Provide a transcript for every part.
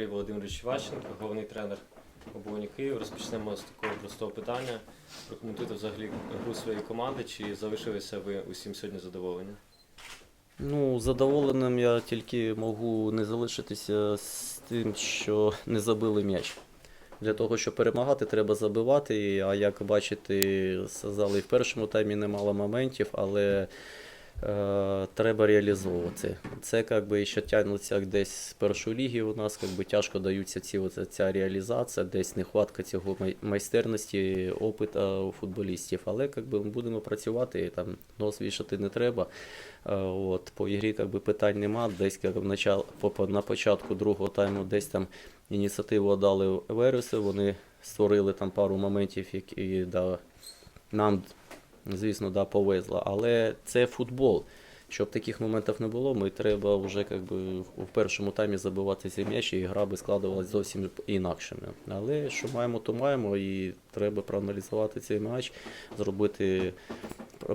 Валерій Володимирович Ващенко, головний тренер оболоні Київ. Розпочнемо з такого простого питання. Прокоментуйте взагалі гру своєї команди, чи залишилися ви усім сьогодні задоволені? Ну, задоволеним я тільки можу не залишитися з тим, що не забили м'яч. Для того, щоб перемагати, треба забивати. А як бачите, сказали, і в першому таймі немало моментів, але треба реалізовувати. Це якби ще тягнеться десь з першої ліги у нас, якби тяжко даються ці, оця, ця реалізація, десь нехватка цього майстерності, опита у футболістів. Але якби, ми будемо працювати, там нос вішати не треба. Е, От, по ігрі как би, питань нема. Десь як, на початку другого тайму десь там ініціативу дали Вересу, вони створили там пару моментів, які да, нам, звісно, да, повезло. Але це футбол. Щоб таких моментів не було, ми треба вже как би, в першому таймі забивати ці м'ячі, і гра би складувалася зовсім інакшими. Але що маємо, то маємо, і треба проаналізувати цей матч, зробити е,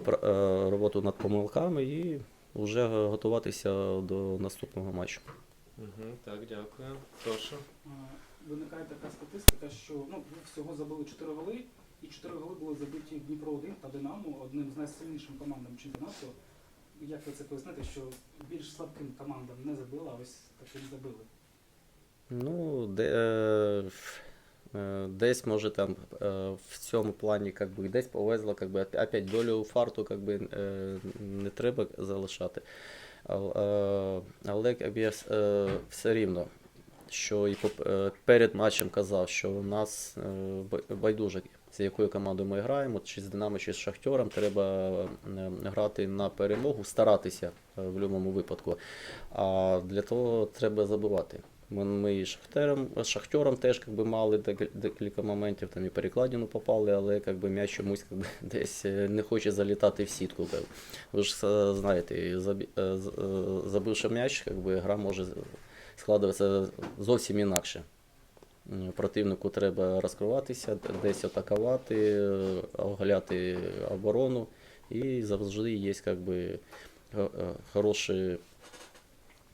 роботу над помилками і вже готуватися до наступного матчу. Угу, так, дякую. Прошу. Е, Виникає така статистика, що ну, всього забили 4 голи, і 4 голи були забиті Дніпро 1 та Динамо, одним з найсильніших командам чемпіонату. Як ви це поясните, що більш слабким командам не забили, а ось таким забили? Ну, де, е, е, десь може там е, в цьому плані как би, десь повезло, как би, опять долю фарту как би, е, не треба залишати. Ал- е, Але як я е, все рівно, що і перед матчем казав, що у нас байдуже, з якою командою ми граємо, чи з Динамо, чи з Шахтером, треба грати на перемогу, старатися е, в будь-якому випадку. А для того треба забивати. Ми, ми і Шахтером, Шахтером теж как мали декілька моментів, там і перекладину попали, але как м'яч чомусь как десь е, не хоче залітати в сітку. Ви ж е, знаєте, забивши м'яч, как гра може складатися зовсім інакше. Противнику треба розкриватися, десь атакувати, е, оголяти оборону. І завжди є как би, е, хороші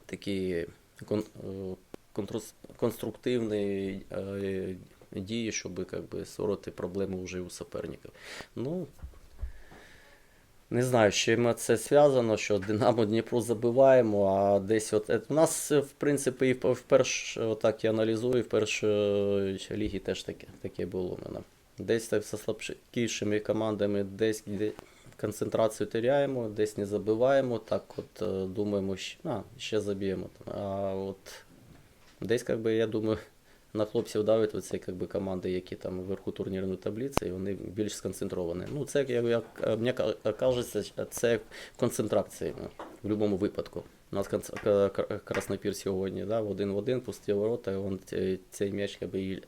такі е, конструктивні е, дії, щоб как би, створити проблеми вже у суперників. Ну, не знаю, з чим це зв'язано, що Динамо Дніпро забиваємо, а десь от е, у нас, е, в принципі, і в перш, так я аналізую, в першій лігі теж таке, таке було у мене. Десь так зі слабкішими командами, десь де концентрацію теряємо, десь не забиваємо, так от е, думаємо, що а, ще заб'ємо. А от десь, как би, я думаю, на хлопців давить оці как би, команди, які там вверху турнірної таблиці, і вони більш сконцентровані. Ну, це, як, як е, мені кажеться, це концентрація ну, в будь-якому випадку. У нас Краснопір сьогодні, да, в один в один, пусті ворота, і он цей, м'яч как би, є-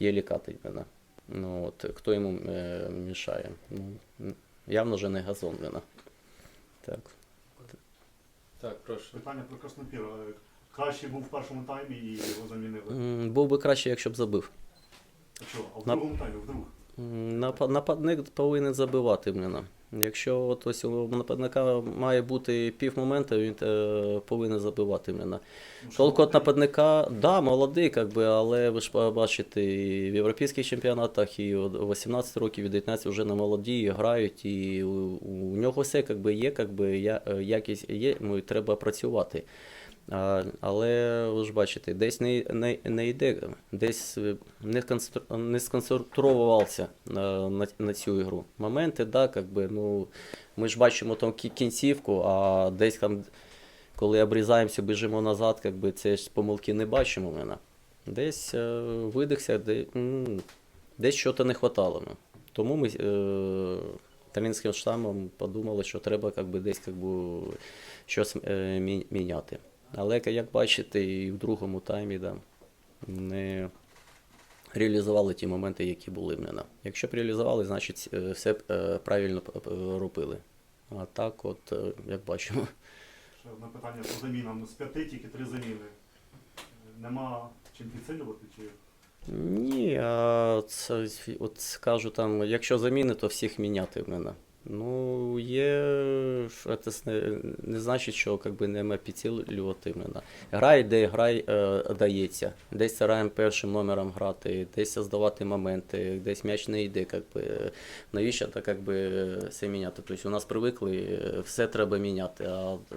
єлі катить мене. Ну, от, хто йому е, мішає? Ну, явно же не газон мене. Так. Так, прошу. Питання про Краснопір. Е, Краще був в першому таймі і його замінили. Був би краще, якщо б забив. А що? А в На- другому таймі, вдруг? М, напа- Нападник повинен забивати мене. Якщо от ось у нападника має бути пів моменту, він е, повинен забивати мене. Ну, що Толку от нападника, да, молодий, как би, але ви ж бачите, і в європейських чемпіонатах, і от 18 років, і 19 вже на молоді грають, і у, у нього все как би, є, как би, я, е, якість є, ну, і треба працювати. Але ви ж бачите, десь не, не, не йде, десь е, не, констр- не сконцентрувався на, на, на цю ігру. Моменти, да, как би, ну, ми ж бачимо там кінцівку, а десь там коли обрізаємося, біжимо назад, как би, це ж помилки не бачимо мене. Десь е, видихся, де, десь щось не вистачало. Ну. Тому ми е, італійським штамом подумали, що треба как би, десь как би, щось е, мі- міняти. Але як бачите, і в другому таймі да, не реалізували ті моменти, які були в мене. Якщо б реалізували, значить е, все е, правильно робили. А так, от, е, як бачимо. Ще одне питання по замінам. З п'яти тільки три заміни. Нема чим підсилювати чи Ні, а це, от скажу там, якщо заміни, то всіх міняти в мене. Ну, є, це не, не значить, що как би, нема підсилювати мене. Гра йде, гра е, дається. Десь стараємо першим номером грати, десь здавати моменти, десь м'яч не йде. Как би. Навіщо так как би, все міняти? Тобто у нас привикли, е, все треба міняти. А е,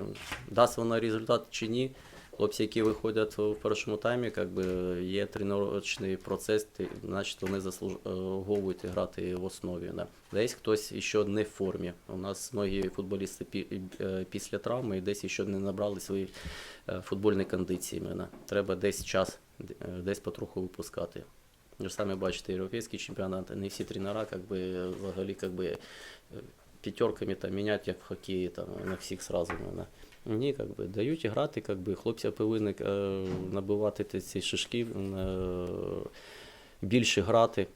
дасть воно результат чи ні, хлопці, які виходять в першому таймі, как би, є тренувальний процес, значить вони заслуговують грати в основі. Да. Десь хтось ще не в формі. У нас многі футболісти е, після травми десь ще не набрали свої е, футбольні кондиції. Мене. Треба десь час, е, десь потроху випускати. Ви ж самі бачите, європейські чемпіонати, не всі тренера как би, взагалі как би, е, п'ятерками там, міняти, як в хокеї, там, на всіх сразу. Мене. Ні, как би, дають грати, как би, хлопці повинні е, набивати ці шишки, е, більше грати.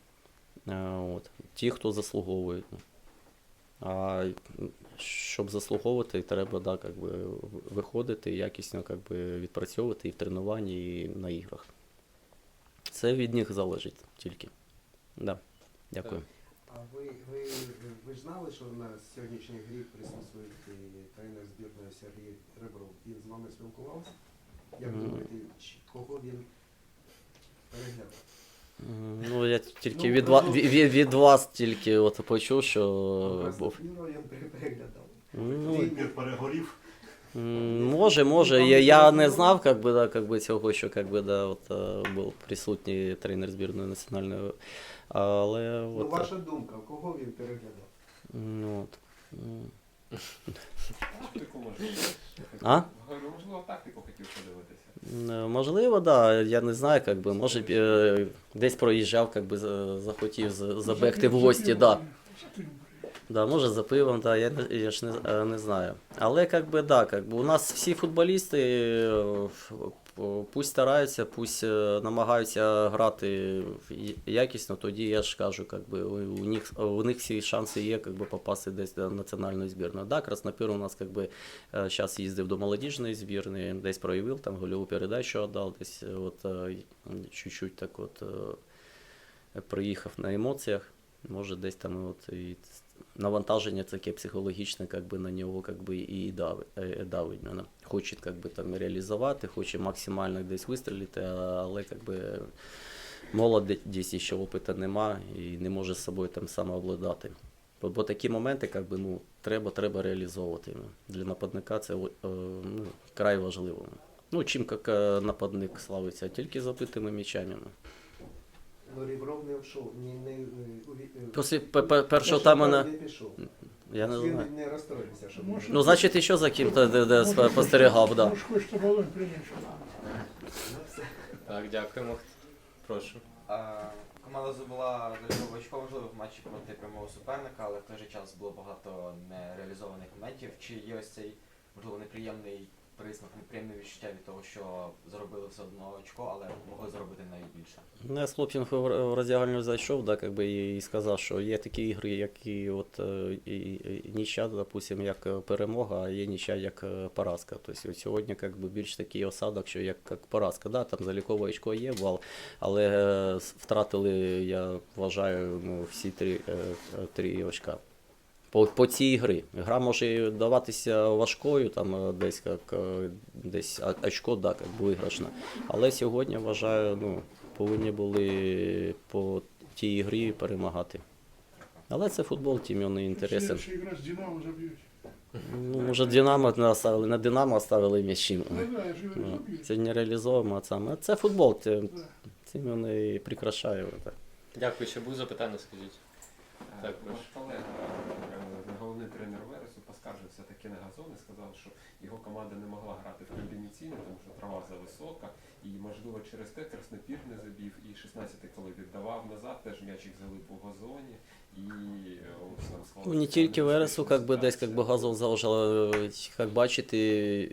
Е, От. Ті, хто заслуговує. А щоб заслуговувати, треба да, как би, виходити, якісно как би, відпрацьовувати і в тренуванні, і на іграх. Це від них залежить тільки. Да. Дякую. А ви, ви, ви ж знали, що на сьогоднішній грі присутствує і тренер збірної Сергій Ребров. Він з вами спілкувався? Як Мгм. думаєте, чи- кого він переглядав? М, Ну, я тільки Ну, від, ва- кажу- від, від, від вас тільки от почув, що був. Краснопільного він пере- переглядав. Ну, Відбір перегорів. М, Може, може. Я, я не знав, как бы, да, как бы, цього, що как бы, да, от, е, був присутній тренер збірної національної. але Ну, от, ваша думка, кого він переглядав? ну, от. Тактику можливо. А? Говорю, можливо, тактику хотів подивитися. Можливо, да. Я не знаю, как би, може е, десь проїжджав, как би, захотів забегти в гості, да. Да, може за пивом, да, я, не- я ж не, е, не знаю. Але как би, да, как би, у нас всі футболісти е, пусть стараються, пусть е, намагаються грати якісно, тоді я ж кажу, как би, у, них, у них всі шанси є как би, попасти десь до національної збірної. Да, Краснопір у нас как би, зараз їздив до молодіжної збірної, десь проявив, там гольову передачу віддав, десь е, от, е, чуть-чуть так от е, приїхав на емоціях. Може, десь там от і навантаження таке психологічне, как би на нього как би, і давить, е, давить мене. Хоче как би, там, реалізувати, хоче максимально десь вистрілити, але как би, молодість ще опиту нема і не може з собою там самообладати. Бо, бо такі моменти как би, ну, треба, треба реалізовувати. Ну, Для нападника це ну, край важливо. Ну, чим як е, нападник славиться, тільки забитими м'ячами. Ребров не вшов, ні, не, не, уві- е, Після пе- пе- першого першого на... не пішов. Я не Він знаю. не розстроївся, що Може, Ну, значить, ще за ким-то де, де спостерігав, да. Може, хочете балон прийняти. Ну. Так, дякуємо. Прошу. А, Команда додаткове очко, можливо, в матчі проти прямого суперника, але в той же час було багато нереалізованих моментів. Чи є ось цей, можливо, неприємний присмак, неприємне відчуття від того, що заробили все одно очко, але могли заробити навіть більше? Ну, я з хлопцем в роздягальню зайшов, да, как би, і сказав, що є такі ігри, які от, е, нічя, допустим, як е, перемога, а є нічя як е, поразка. Тобто сьогодні как би, більш такий осадок, що як, як поразка. Да, там залікове очко є, бал, але втратили, я вважаю, ну, всі три, три очка. По, по цій грі. Гра може даватися важкою, там е, десь як е, десь очко, да, як виграшна. Але сьогодні вважаю, ну, повинні були по тій грі перемагати. Але це футбол, тим він не інтересен. Ну, може, Динамо наставили, на Динамо оставили м'ячі. Ну, Ну. Це не реалізовуємо саме. Це футбол, цим він і прикрашає. Дякую, ще будуть запитання, скажіть. Так, Е, Ваш колега, е, головний тренер Вересу, поскаржився таки на газон і сказав, що його команда не могла грати в комбінаційно, тому що трава зависока, і можливо через те Краснопір не забів, і 16-й, коли віддавав назад, теж м'ячик залип у газоні, і е, Ну, не тільки Вересу, как би, десь би, газон заважав. Як бачите,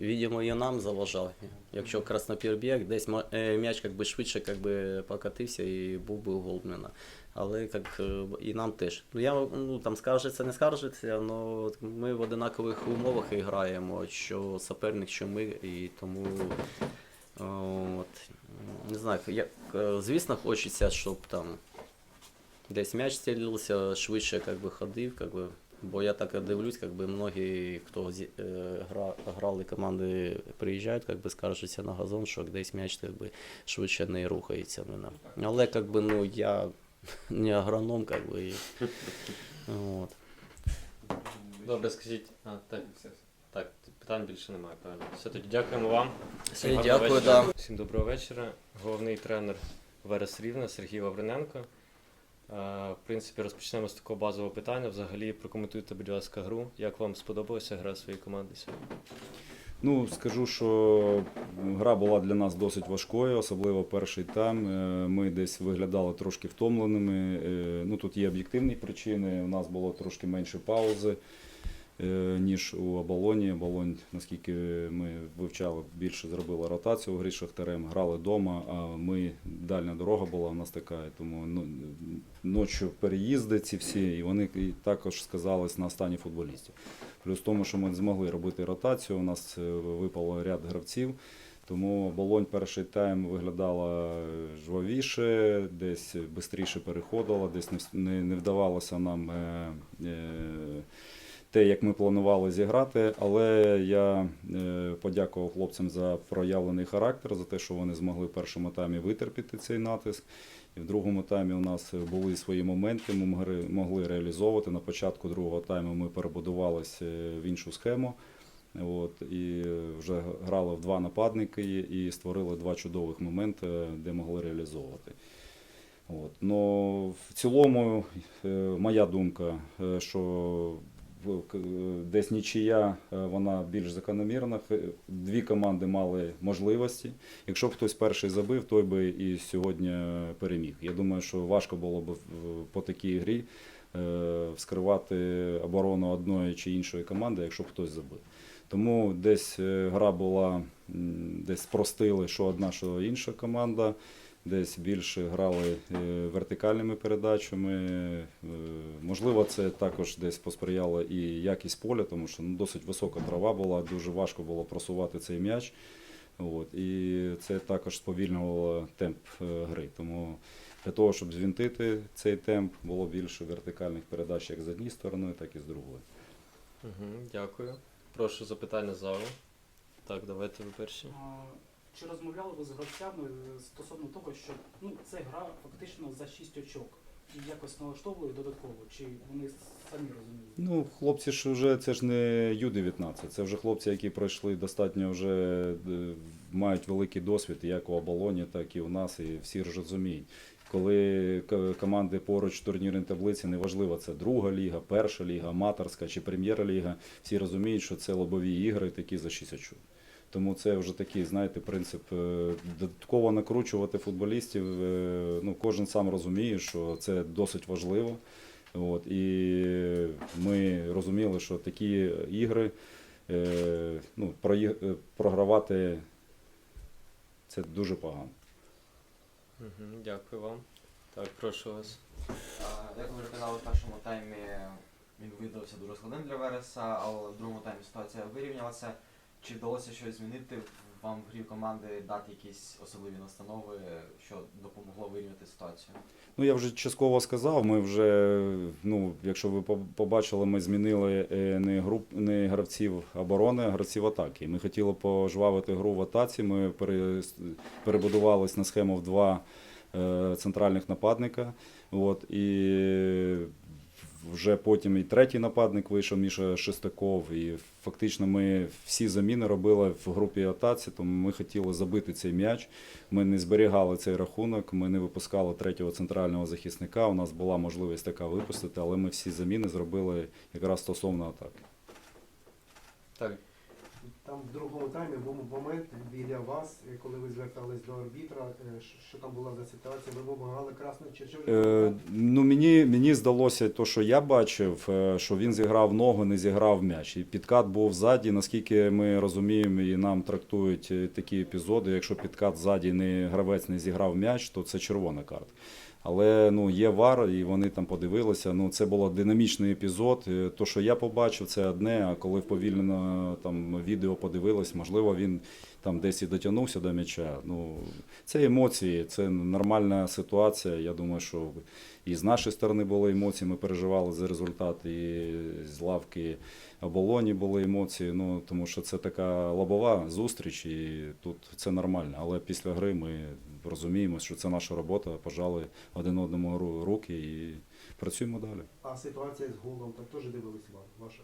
видимо, і нам заважав. Якщо Краснопір біг, десь е, м'яч би, швидше би, покатився і був би гол в мене. Але як е, і нам теж. Ну, я ну, там скаржиться, не скаржиться, але ми в одинакових умовах і граємо, що суперник, що ми, і тому. е, От, не знаю, як, е, звісно, хочеться, щоб там десь м'яч стелився, швидше как би, ходив, как би, Бо я так дивлюсь, бы многі, хто зі- е, гра, грали команди, приїжджають, как би скаржаться на газон, що десь м'яч как би, швидше не рухається. Але как би, ну, я не агроном, как би, і, от. Добре, скажіть. А, так, так, питань більше немає, правильно. Все тоді дякуємо вам. Всім гарного дякую, вечора. да. Всім доброго вечора. Головний тренер Верес Рівна Сергій Лавриненко. Е, В принципі, розпочнемо з такого базового питання. Взагалі, прокоментуйте, будь ласка, гру. Як вам сподобалася гра своєї команди сьогодні? Ну, скажу, що гра була для нас досить важкою, особливо перший тайм. Е, Ми десь виглядали трошки втомленими. Е, Ну, тут є об'єктивні причини. У нас було трошки менше паузи, е, ніж у Оболоні. Оболонь, наскільки ми вивчали, більше зробила ротацію у грі з Шахтарем, грали вдома, а ми дальня дорога була у нас така, тому ну, ночі переїзди ці всі, і вони також сказались на стані футболістів. Плюс в тому, що ми змогли робити ротацію, у нас е, випало ряд гравців. Тому Болонь перший тайм виглядала жвавіше, десь швидше переходила, десь не вдавалося нам е, е, те, як ми планували зіграти. Але я е, подякував хлопцям за проявлений характер, за те, що вони змогли в першому таймі витерпіти цей натиск. І в другому таймі у нас були свої моменти, ми могли, реалізовувати. На початку другого тайму ми перебудувалися в іншу схему. От, і вже грали в два нападники і створили два чудових моменти, де могли реалізовувати. От. Но в цілому, е, моя думка, е, що десь нічия е, вона більш закономірна. Дві команди мали можливості. Якщо б хтось перший забив, той би і сьогодні переміг. Я думаю, що важко було б по такій грі е, вскривати оборону одної чи іншої команди, якщо б хтось забив. Тому десь е, гра була, десь спростили, що одна, що інша команда. Десь більше грали е, вертикальними передачами. Е, Можливо, це також десь посприяло і якість поля, тому що ну, досить висока трава була, дуже важко було просувати цей м'яч. От, і це також сповільнювало темп е, гри. Тому для того, щоб звінтити цей темп, було більше вертикальних передач як з однієї сторони, так і з другої. Угу, дякую. Прошу запитання залу. Так, давайте ви перші. Чи розмовляли ви з гравцями е, стосовно того, що ну, це гра фактично за 6 очок? І якось налаштовували додатково, чи вони самі розуміли? Ну, хлопці ж вже це ж не Ю-19, це вже хлопці, які пройшли достатньо вже е, мають великий досвід як у оболоні, так і у нас, і всі ж розуміють. Коли команди поруч в турнірній таблиці, неважливо, це друга ліга, перша ліга, аматорська чи прем'єр-ліга, всі розуміють, що це лобові ігри такі за 6 очок. Тому це вже такий, знаєте, принцип е, додатково накручувати футболістів. е, Ну, кожен сам розуміє, що це досить важливо. От, і ми розуміли, що такі ігри е, ну, програвати це дуже погано. Угу, дякую вам. Так, прошу вас. Як ви вже казали, в першому таймі він видався дуже складним для Вереса, але в другому таймі ситуація вирівнялася. Чи вдалося щось змінити вам в грі команди, дати якісь особливі настанови, що допомогло вирівняти ситуацію? Ну, я вже частково сказав. Ми вже, ну, якщо ви побачили, ми змінили е, не груп, не гравців оборони, а гравців атаки. Ми хотіли пожвавити гру в атаці. Ми пере, перебудувались на схему в два е, центральних нападника. От, і вже потім і третій нападник вийшов Міша Шестаков. І фактично ми всі заміни робили в групі атаці, тому ми хотіли забити цей м'яч. Ми не зберігали цей рахунок, ми не випускали третього центрального захисника. У нас була можливість така випустити, але ми всі заміни зробили якраз стосовно атаки. Так, Там в другому таймі був момент біля вас, е, коли ви звертались до арбітра, е, що- там була за ситуація, ви вимагали красну чи? Е, ну, мені, мені здалося, то, що я бачив, е, що він зіграв ногу, не зіграв м'яч. І підкат був ззаді. Наскільки ми розуміємо, і нам трактують такі епізоди. Якщо підкат ззаді не гравець не зіграв м'яч, то це червона картка. Але ну, є вар, і вони там подивилися. Ну, це був динамічний епізод. Е, То, що я побачив, це одне, а коли вповільнено там відео подивилось, можливо, він там десь і дотягнувся до м'яча. Ну, це емоції, це нормальна ситуація. Я думаю, що і з нашої сторони були емоції, ми переживали за результат, і з лавки оболоні були емоції. Ну, тому що це така лобова зустріч, і тут це нормально. Але після гри ми розуміємо, що це наша робота, пожали один одному руки і працюємо далі. А ситуація з голом, так теж дивились вам, ваша?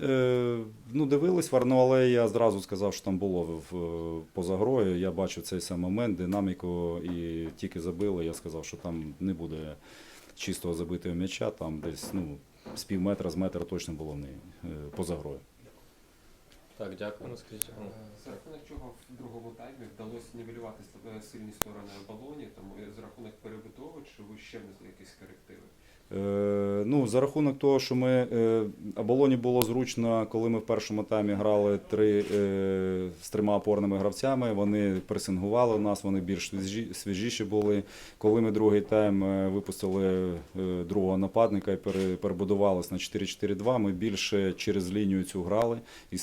Е, ну, дивились вар, ну, але я зразу сказав, що там було в, в- поза грою. Я бачив цей сам момент, динаміку, і тільки забили. Я сказав, що там не буде чистого забитого м'яча, там десь ну, з пів метра, з метра точно було не е, поза грою. Так, дякую. Ну, скажіть. Е, За рахунок чого в другому таймі вдалося нівелювати сильні сторони оболоні, тому за рахунок перебудови, чи ви ще внесли якісь корективи? Е, ну, за рахунок того, що ми е, оболоні було зручно, коли ми в першому таймі грали три, е, з трьома опорними гравцями. Вони пресингували нас, вони більш свіжіші були. Коли ми другий тайм випустили другого нападника і перебудувалися на 4-4-2, ми більше через лінію цю грали,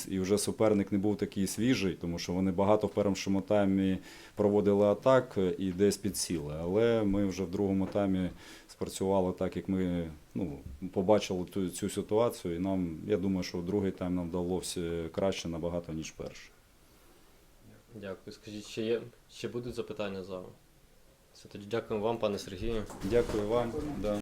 і, вже суперник не був такий свіжий, тому що вони багато в першому таймі проводили атак і десь підсіли. Але ми вже в другому таймі спрацювали так, як ми ну, побачили ту, цю ситуацію. І нам, я думаю, що другий тайм нам вдалося краще набагато, ніж перший. Дякую. Скажіть, ще є ще будуть запитання залу? Все тоді дякуємо вам, пане Сергію. Дякую вам. Дякую. Да.